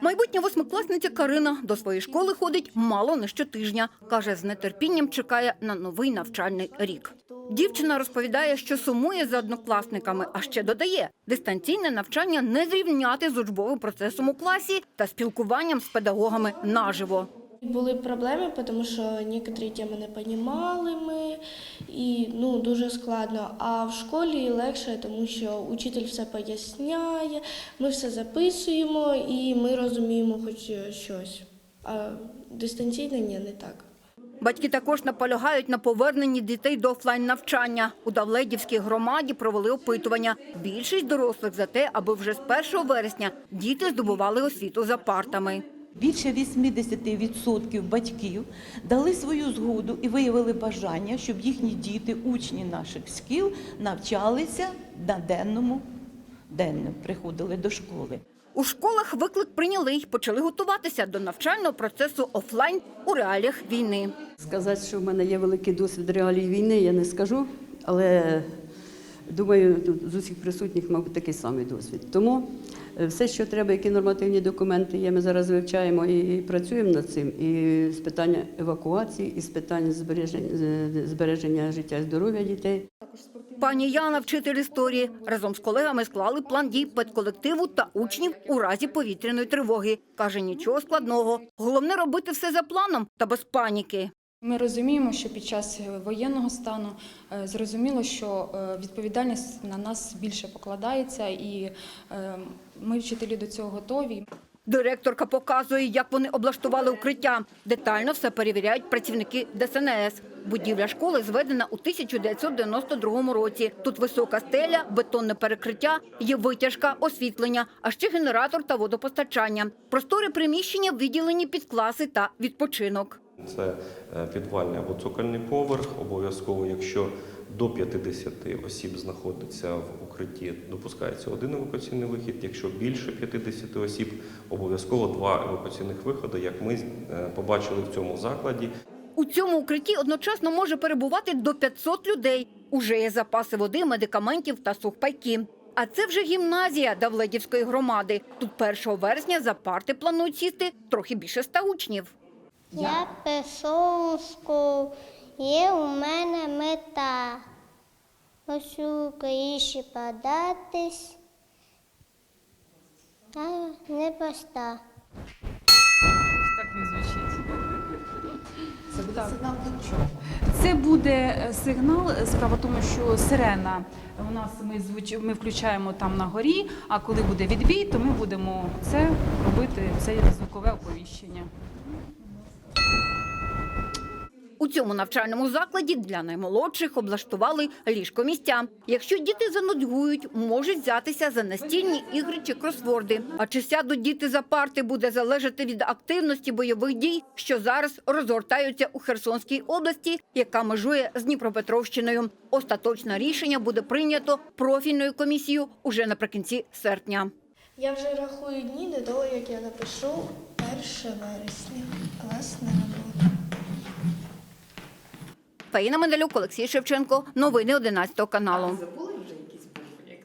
Майбутня восьмикласниця Карина до своєї школи ходить мало не щотижня. Каже, з нетерпінням чекає на новий навчальний рік. Дівчина розповідає, що сумує за однокласниками, а ще додає, дистанційне навчання не зрівняти з учбовим процесом у класі та спілкуванням з педагогами наживо. Були проблеми, тому що некоторі теми не розуміли ми, і ну, дуже складно. А в школі легше, тому що учитель все поясняє, ми все записуємо і ми розуміємо хоч щось. А дистанційно ні, не так. Батьки також наполягають на поверненні дітей до офлайн навчання. У Давледівській громаді провели опитування. Більшість дорослих за те, аби вже з 1 вересня діти здобували освіту за партами. Більше 80% батьків дали свою згоду і виявили бажання, щоб їхні діти, учні наших шкіл, навчалися на денному денно, приходили до школи. У школах виклик прийняли й почали готуватися до навчального процесу офлайн у реаліях війни. Сказати, що в мене є великий досвід реалій війни, я не скажу, але думаю, тут з усіх присутніх, мабуть, такий самий досвід. Тому все, що треба, які нормативні документи є, ми зараз вивчаємо і працюємо над цим. І з питання евакуації, і з питань збереження, збереження життя і здоров'я дітей. Пані Яна, вчитель історії, разом з колегами склали план дій педколективу та учнів у разі повітряної тривоги. Каже, нічого складного. Головне робити все за планом та без паніки. Ми розуміємо, що під час е, воєнного стану е, зрозуміло, що е, відповідальність на нас більше покладається, і ми, вчителі, до цього готові. Директорка показує, як вони облаштували укриття. Детально все перевіряють працівники ДСНС. Будівля школи зведена у 1992 році. Тут висока стеля, бетонне перекриття, є витяжка, освітлення, а ще генератор та водопостачання. Простори приміщення виділені під класи та відпочинок. Це е, підвальний або цокольний поверх. Обов'язково, якщо до 50 осіб знаходиться в укритті, допускається один евакуаційний вихід. Якщо більше 50 осіб, обов'язково два евакуаційних виходи, як ми е, побачили в цьому закладі. У цьому укритті одночасно може перебувати до 500 людей. Уже є запаси води, медикаментів та сухпайки. А це вже гімназія Давледівської громади. Тут 1 вересня за парти планують сісти трохи більше ста учнів. Я школу, є у мене мета. Ось у Київші податись, а не поста. Так не звучить. Це буде сигнал до чого? Це буде е, сигнал. Справа в тому, що сирена у нас ми звуч... ми включаємо там на горі. А коли буде відбій, то ми будемо це робити. Це є звукове оповіщення. У цьому навчальному закладі для наймолодших облаштували ліжкомістя. Якщо діти занудьгують, можуть взятися за настільні ігри чи кросворди. А чи сядуть діти за парти, буде залежати від активності бойових дій, що зараз розгортаються у Херсонській області, яка межує з Дніпропетровщиною. Остаточне рішення буде прийнято профільною комісією уже наприкінці серпня. Я вже рахую дні до того, як я напишу 1 вересня. Класна робота. Фаїна Медалюк, Олексій Шевченко. Новини 11 каналу.